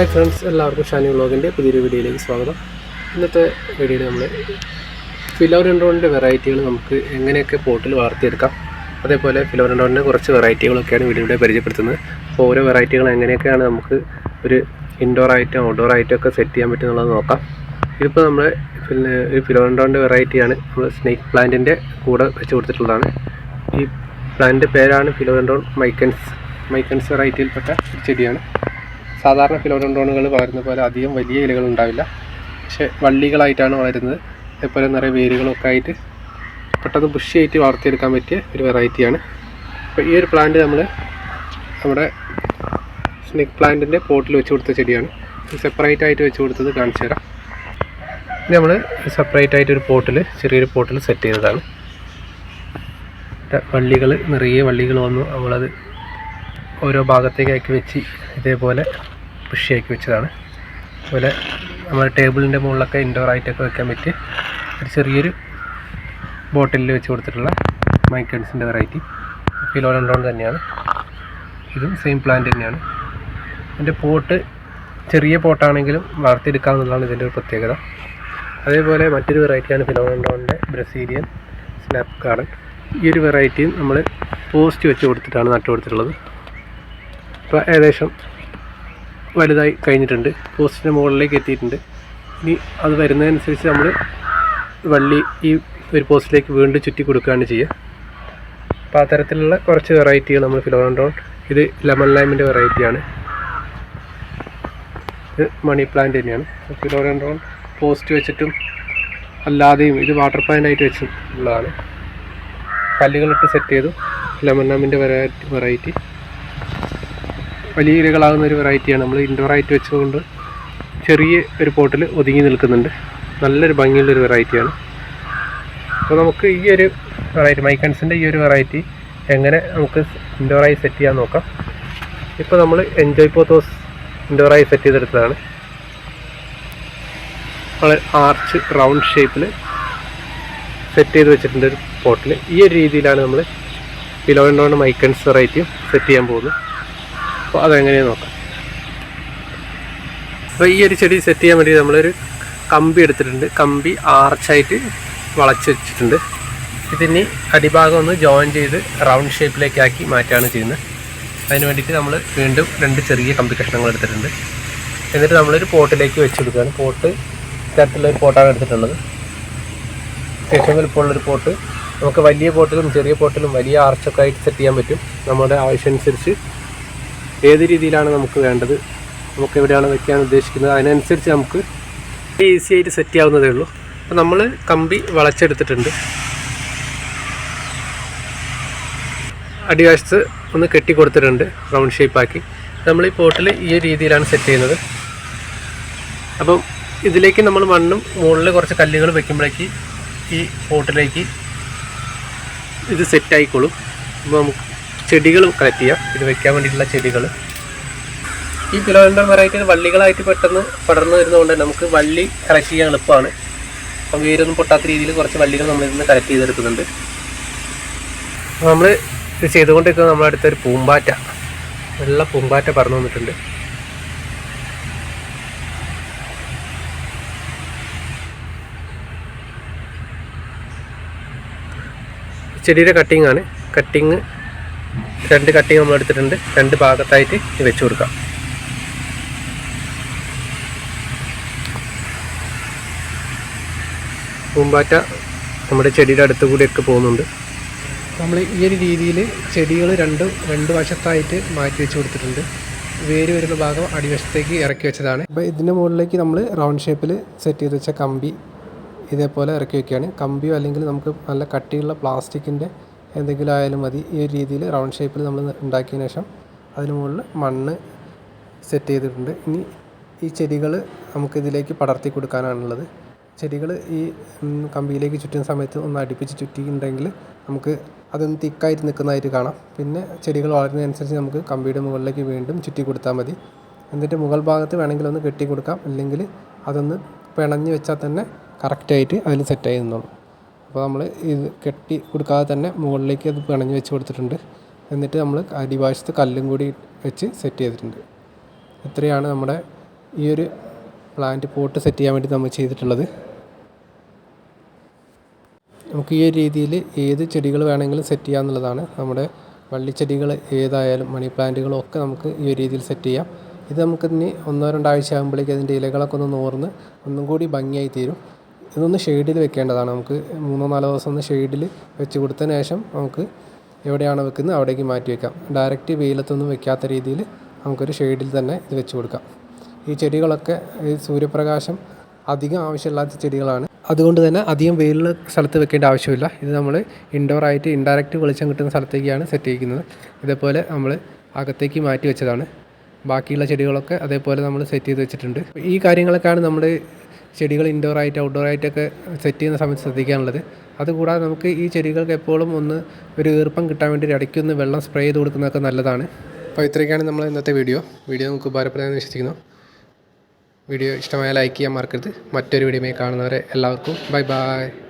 Hi friends എല്ലാവർക്കും ഷാനി വ്ളോഗിന്റെ പുതിയൊരു വീഡിയോയിലേക്ക് സ്വാഗതം. ഇന്നത്തെ വീഡിയോയിൽ നമ്മൾ ഫിലോറൻഡോണിന്റെ വെറൈറ്റികൾ നമുക്ക് എങ്ങനെയൊക്കെ പോട്ടിൽ വളർത്തിയെടുക്കാം അതേപോലെ ഫിലോറൻഡോണിന്റെ കുറച്ച് വെറൈറ്റികളൊക്കെയാണ് വീഡിയോയുടെ പരിചയപ്പെടുത്തുന്നത്. അപ്പോൾ ഓരോ വെറൈറ്റികൾ എങ്ങനെയൊക്കെയാണ് നമുക്ക് ഒരു ഇൻഡോർ ആയിട്ടും ഔട്ട്ഡോർ ആയിട്ടും ഒക്കെ സെറ്റ് ചെയ്യാൻ പറ്റുന്നുള്ളത് നോക്കാം. ഇതിപ്പോൾ നമ്മൾ പിന്നെ ഒരു ഫിലോറൻഡോണിന്റെ വെറൈറ്റിയാണ് നമ്മൾ സ്നേക്ക് പ്ലാന്റിന്റെ കൂടെ വെച്ച് കൊടുത്തിട്ടുള്ളതാണ്. ഈ പ്ലാന്റിന്റെ പേരാണ് ഫിലോറൻഡോൺ മൈക്കൻസ്. മൈക്കൻസ് വെറൈറ്റിയിൽപ്പെട്ട ചെടിയാണ്. സാധാരണ ഫിലോഡോണ്ടോണുകൾ വളരുന്ന പോലെ അധികം വലിയ ഇലകൾ ഉണ്ടാവില്ല. പക്ഷെ വള്ളികളായിട്ടാണ് വളരുന്നത്. അതേപോലെ നിറയെ വേരുകളൊക്കെ ആയിട്ട് പെട്ടെന്ന് ബുഷിയായിട്ട് വളർത്തിയെടുക്കാൻ പറ്റിയ ഒരു വെറൈറ്റിയാണ് അപ്പോൾ ഈ ഒരു പ്ലാന്റ് നമ്മൾ നമ്മുടെ സ്നേക്ക് പ്ലാന്റിന്റെ പോട്ടിൽ വെച്ച് കൊടുത്ത ചെടിയാണ്. സെപ്പറേറ്റ് ആയിട്ട് വെച്ച് കൊടുത്തത് കാണിച്ചു തരാം. നമ്മൾ സെപ്പറേറ്റ് ആയിട്ട് ഒരു പോട്ടിൽ ചെറിയൊരു പോട്ടിൽ സെറ്റ് ചെയ്തതാണ്. വള്ളികൾ നിറയെ വള്ളികൾ വന്നു. നമ്മളത് ഓരോ ഭാഗത്തേക്കാക്കി വെച്ച് ഇതേപോലെ പുഷിയാക്കി വെച്ചതാണ്. അതുപോലെ നമ്മൾ ടേബിളിന്റെ മുകളിലൊക്കെ ഇൻഡോർ ആയിട്ടൊക്കെ വെക്കാൻ പറ്റിയ ഒരു ചെറിയൊരു ബോട്ടിലിൽ വെച്ച് കൊടുത്തിട്ടുള്ള മൈക്കൻസിന്റെ വെറൈറ്റി ഫിലോൺ ഉണ്ടോൺ തന്നെയാണ്. ഇതും സെയിം പ്ലാന്റ് തന്നെയാണ്. അതിന്റെ പോട്ട് ചെറിയ പോട്ടാണെങ്കിലും വളർത്തിയെടുക്കാമെന്നുള്ളതാണ് ഇതിന്റെ ഒരു പ്രത്യേകത. അതേപോലെ മറ്റൊരു വെറൈറ്റിയാണ് ഫിലോഡോണിന്റെ ബ്രസീലിയൻ സ്നാപ്പ് ഗാർഡൻ ഈ ഒരു വെറൈറ്റിയും നമ്മൾ പോസ്റ്റ് വെച്ച് കൊടുത്തിട്ടാണ് നട്ടു കൊടുത്തിട്ടുള്ളത് ഇപ്പോൾ ഏകദേശം വലുതായി കഴിഞ്ഞിട്ടുണ്ട്. പോസ്റ്റിന്റെ മുകളിലേക്ക് എത്തിയിട്ടുണ്ട്. ഇനി അത് വരുന്നതനുസരിച്ച് നമ്മൾ വള്ളി ഈ ഒരു പോസ്റ്റിലേക്ക് വീണ്ടും ചുറ്റി കൊടുക്കുകയാണ് ചെയ്യുക. അപ്പോൾ അത്തരത്തിലുള്ള കുറച്ച് വെറൈറ്റികൾ നമ്മൾ ഫിലോറൻഡോൺ ഇത് ലെമൺ ലൈമിന്റെ വെറൈറ്റിയാണ്. ഇത് മണി പ്ലാന്റ് തന്നെയാണ്. ഫിലോറൻഡോൺ പോസ്റ്റ് വെച്ചിട്ടും അല്ലാതെയും ഇത് വാട്ടർ പ്ലാന്റ് ആയിട്ട് വെച്ചിട്ടുള്ളതാണ് കല്ലുകളിട്ട് സെറ്റ് ചെയ്തു. ലെമൺ ലൈമിന്റെ വെറൈറ്റി വെറൈറ്റി. വലിയ ഇലകളാകുന്ന ഒരു വെറൈറ്റിയാണ് നമ്മൾ ഇൻഡോർ ആയിട്ട് വെച്ചുകൊണ്ട് ചെറിയ ഒരു പോട്ടിൽ ഒതുങ്ങി നിൽക്കുന്നുണ്ട്. നല്ലൊരു ഭംഗിയുള്ളൊരു വെറൈറ്റിയാണ് അപ്പോൾ നമുക്ക് ഈ ഒരു വെറൈറ്റി മൈക്കൺസിന്റെ ഈ ഒരു വെറൈറ്റി എങ്ങനെ നമുക്ക് ഇൻഡോറായി സെറ്റ് ചെയ്യാൻ നോക്കാം. ഇപ്പോൾ നമ്മൾ എൻജോയ് പോത്തോസ് ഇൻഡോറായി സെറ്റ് ചെയ്തെടുത്തതാണ്. നമ്മൾ ആർച്ച് റൗണ്ട് ഷേപ്പിൽ സെറ്റ് ചെയ്ത് വെച്ചിട്ടുണ്ട് ഒരു പോട്ടിൽ ഈ ഒരു രീതിയിലാണ് നമ്മൾ ഫിലോയിൻഡോൺ മൈക്കൺസ് വെറൈറ്റിയും സെറ്റ് ചെയ്യാൻ പോകുന്നത്. അപ്പോൾ അതെങ്ങനെയാണ് നോക്കാം. അപ്പോൾ ഈ ഒരു ചെടി സെറ്റ് ചെയ്യാൻ വേണ്ടി നമ്മളൊരു കമ്പി എടുത്തിട്ടുണ്ട്. കമ്പി ആർച്ചായിട്ട് വളച്ച് വെച്ചിട്ടുണ്ട്. ഇതിന് അടിഭാഗം ഒന്ന് ജോയിൻ ചെയ്ത് റൗണ്ട് ഷേപ്പിലേക്കാക്കി മാറ്റുകയാണ് ചെയ്യുന്നത്. അതിന് വേണ്ടിയിട്ട് നമ്മൾ വീണ്ടും രണ്ട് ചെറിയ കമ്പി കഷ്ണങ്ങൾ എടുത്തിട്ടുണ്ട്. എന്നിട്ട് നമ്മളൊരു പോട്ടിലേക്ക് വെച്ച് കൊടുക്കുകയാണ്. പോട്ട് ഇത്തരത്തിലുള്ളൊരു പോട്ടാണ് എടുത്തിട്ടുള്ളത്. ഏറ്റവും വലുപ്പമുള്ളൊരു പോട്ട്. നമുക്ക് വലിയ പോട്ടിലും ചെറിയ പോട്ടിലും വലിയ ആർച്ചൊക്കെ ആയിട്ട് സെറ്റ് ചെയ്യാൻ പറ്റും. നമ്മുടെ ആവശ്യമനുസരിച്ച് ഏത് രീതിയിലാണ് നമുക്ക് വേണ്ടത്? നമുക്ക് എവിടെയാണ് വെക്കാൻ ഉദ്ദേശിക്കുന്നത്? അതിനനുസരിച്ച് നമുക്ക് ഈസി ആയിട്ട് സെറ്റ് ചെയ്യാവുന്നതേ ഉള്ളൂ. അപ്പോൾ നമ്മൾ കമ്പി വളച്ചെടുത്തിട്ടുണ്ട്. അടിവശത്ത് ഒന്ന് കെട്ടി കൊടുത്തിട്ടുണ്ട് റൗണ്ട് ഷേപ്പാക്കി നമ്മൾ ഈ പോട്ടിൽ ഈ രീതിയിലാണ് സെറ്റ് ചെയ്യുന്നത്. അപ്പം ഇതിലേക്ക് നമ്മൾ മണ്ണും മുകളിൽ കുറച്ച് കല്ലുകൾ വെക്കുമ്പോഴേക്ക് ഈ പോട്ടിലേക്ക് ഇത് സെറ്റ് ആയിക്കോളും. അപ്പോൾ നമുക്ക് ചെടികൾ കളക്ട് ചെയ്യാം. ഇത് വെക്കാൻ വേണ്ടിയിട്ടുള്ള ചെടികൾ. ഈ ഫിലോണ്ടർ വെറൈറ്റി വള്ളികളായിട്ട് പെട്ടെന്ന് പടർന്നു വരുന്നതുകൊണ്ട് നമുക്ക് വള്ളി കളക്ട് ചെയ്യാൻ എളുപ്പമാണ്. അപ്പം വേരൊന്നും പൊട്ടാത്ത രീതിയിൽ കുറച്ച് വള്ളികൾ നമ്മൾ ഇന്ന് കളക്ട് ചെയ്തെടുക്കുന്നുണ്ട്. നമ്മൾ ഇത് ചെയ്തുകൊണ്ടിരിക്കുന്നത് നമ്മുടെ അടുത്തൊരു പൂമ്പാറ്റ. നല്ല പൂമ്പാറ്റ പറന്നു വന്നിട്ടുണ്ട്. ചെടിയുടെ കട്ടിംഗ് ആണ്. കട്ടിങ് രണ്ട് കട്ടി നമ്മൾ എടുത്തിട്ടുണ്ട് രണ്ട് ഭാഗത്തായിട്ട് വെച്ച് കൊടുക്കാം. പൂമ്പാറ്റ നമ്മുടെ ചെടിയുടെ അടുത്ത് കൂടിയൊക്കെ പോകുന്നുണ്ട്. നമ്മൾ ഈ ഒരു രീതിയിൽ ചെടികൾ രണ്ട് രണ്ട് വശത്തായിട്ട് മാറ്റി വെച്ച് കൊടുത്തിട്ടുണ്ട്. വേര് വരുന്ന ഭാഗം അടിവശത്തേക്ക് ഇറക്കി വെച്ചതാണ്. അപ്പോൾ ഇതിന്റെ മുകളിലേക്ക് നമ്മൾ റൗണ്ട് ഷേപ്പിൽ സെറ്റ് ചെയ്ത് വെച്ച കമ്പി ഇതേപോലെ ഇറക്കി വെക്കുകയാണ്. കമ്പിയോ അല്ലെങ്കിൽ നമുക്ക് നല്ല കട്ടിയുള്ള പ്ലാസ്റ്റിക്കിന്റെ എന്തെങ്കിലും ആയാലും മതി. ഈ ഒരു രീതിയിൽ റൗണ്ട് ഷേപ്പിൽ നമ്മൾ ഉണ്ടാക്കിയതിന് ശേഷം അതിന് മുകളിൽ മണ്ണ് സെറ്റ് ചെയ്തിട്ടുണ്ട്. ഇനി ഈ ചെടികൾ നമുക്കിതിലേക്ക് പടർത്തി കൊടുക്കാനാണുള്ളത്. ചെടികൾ ഈ കമ്പിയിലേക്ക് ചുറ്റുന്ന സമയത്ത് ഒന്ന് അടുപ്പിച്ച് ചുറ്റിയിട്ടുണ്ടെങ്കിൽ നമുക്ക് അതൊന്ന് തിക്കായിട്ട് നിൽക്കുന്നതായിട്ട് കാണാം. പിന്നെ ചെടികൾ വളരുന്നതനുസരിച്ച് നമുക്ക് കമ്പിയുടെ മുകളിലേക്ക് വീണ്ടും ചുറ്റി കൊടുത്താൽ മതി. എന്നിട്ട് മുകൾ ഭാഗത്ത് വേണമെങ്കിൽ ഒന്ന് കെട്ടി കൊടുക്കാം. അല്ലെങ്കിൽ അതൊന്ന് പിണഞ്ഞ് വെച്ചാൽ തന്നെ കറക്റ്റായിട്ട് അതിൽ സെറ്റായി നിന്നോളും. അപ്പോൾ നമ്മൾ ഇത് കെട്ടി കൊടുക്കാതെ തന്നെ മുകളിലേക്ക് അത് പിണഞ്ഞ് വെച്ച് കൊടുത്തിട്ടുണ്ട്. എന്നിട്ട് നമ്മൾ അടിവശത്ത് കല്ലും കൂടി വെച്ച് സെറ്റ് ചെയ്തിട്ടുണ്ട്. ഇത്രയാണ് നമ്മുടെ ഈ ഒരു പ്ലാന്റ് പോട്ട് സെറ്റ് ചെയ്യാൻ വേണ്ടി നമ്മൾ ചെയ്തിട്ടുള്ളത്. നമുക്ക് ഈ ഒരു രീതിയിൽ ഏത് ചെടികൾ വേണമെങ്കിലും സെറ്റ് ചെയ്യാമെന്നുള്ളതാണ് നമ്മുടെ വള്ളിച്ചെടികൾ ഏതായാലും മണി പ്ലാന്റുകളും ഒക്കെ നമുക്ക് ഈ ഒരു രീതിയിൽ സെറ്റ് ചെയ്യാം. ഇത് നമുക്ക് ഇനി ഒന്നോ രണ്ടാഴ്ച ആകുമ്പോഴേക്കും അതിന്റെ ഇലകളൊക്കെ ഒന്ന് നോർന്ന് ഒന്നും കൂടി ഭംഗിയായി തീരും. ഇതൊന്ന് ഷെയ്ഡിൽ വെക്കേണ്ടതാണ്. നമുക്ക് മൂന്നോ നാലോ ദിവസം ഒന്ന് ഷെയ്ഡിൽ വെച്ച് കൊടുത്തതിന് ശേഷം നമുക്ക് എവിടെയാണോ വെക്കുന്നത് അവിടേക്ക് മാറ്റി വെക്കാം. ഡയറക്റ്റ് വെയിലത്തൊന്നും വെക്കാത്ത രീതിയിൽ നമുക്കൊരു ഷെയ്ഡിൽ തന്നെ ഇത് വെച്ച് കൊടുക്കാം. ഈ ചെടികളൊക്കെ ഈ സൂര്യപ്രകാശം അധികം ആവശ്യമില്ലാത്ത ചെടികളാണ്. അതുകൊണ്ട് തന്നെ അധികം വെയിലുള്ള സ്ഥലത്ത് വെക്കേണ്ട ആവശ്യമില്ല. ഇത് നമ്മൾ ഇൻഡോർ ആയിട്ട് ഇൻഡയറക്റ്റ് വെളിച്ചം കിട്ടുന്ന സ്ഥലത്തേക്കാണ് സെറ്റ് ചെയ്യിക്കുന്നത്. ഇതേപോലെ നമ്മൾ അകത്തേക്ക് മാറ്റി വെച്ചതാണ്. ബാക്കിയുള്ള ചെടികളൊക്കെ അതേപോലെ നമ്മൾ സെറ്റ് ചെയ്ത് വെച്ചിട്ടുണ്ട്. ഈ കാര്യങ്ങളൊക്കെയാണ് നമ്മൾ ചെടികൾ ഇൻഡോർ ആയിട്ട് ഔട്ട്ഡോർ ആയിട്ടൊക്കെ സെറ്റ് ചെയ്യുന്ന സമയത്ത് ശ്രദ്ധിക്കാനുള്ളത്. അതുകൂടാതെ നമുക്ക് ഈ ചെടികൾക്ക് എപ്പോഴും ഒന്ന് ഒരു ഈർപ്പം കിട്ടാൻ വേണ്ടി ഇടയ്ക്കൊന്ന് വെള്ളം സ്പ്രേ ചെയ്ത് കൊടുക്കുന്നതൊക്കെ നല്ലതാണ്. അപ്പോൾ ഇത്രയൊക്കെയാണ് നമ്മൾ ഇന്നത്തെ വീഡിയോ വീഡിയോ നമുക്ക് ഉപകാരപ്രദമെന്ന് വിശ്വസിക്കുന്നു. വീഡിയോ ഇഷ്ടമായ ലൈക്ക് ചെയ്യാൻ മറക്കരുത്. മറ്റൊരു വീഡിയോ കാണുന്നവരെ എല്ലാവർക്കും ബൈ ബൈ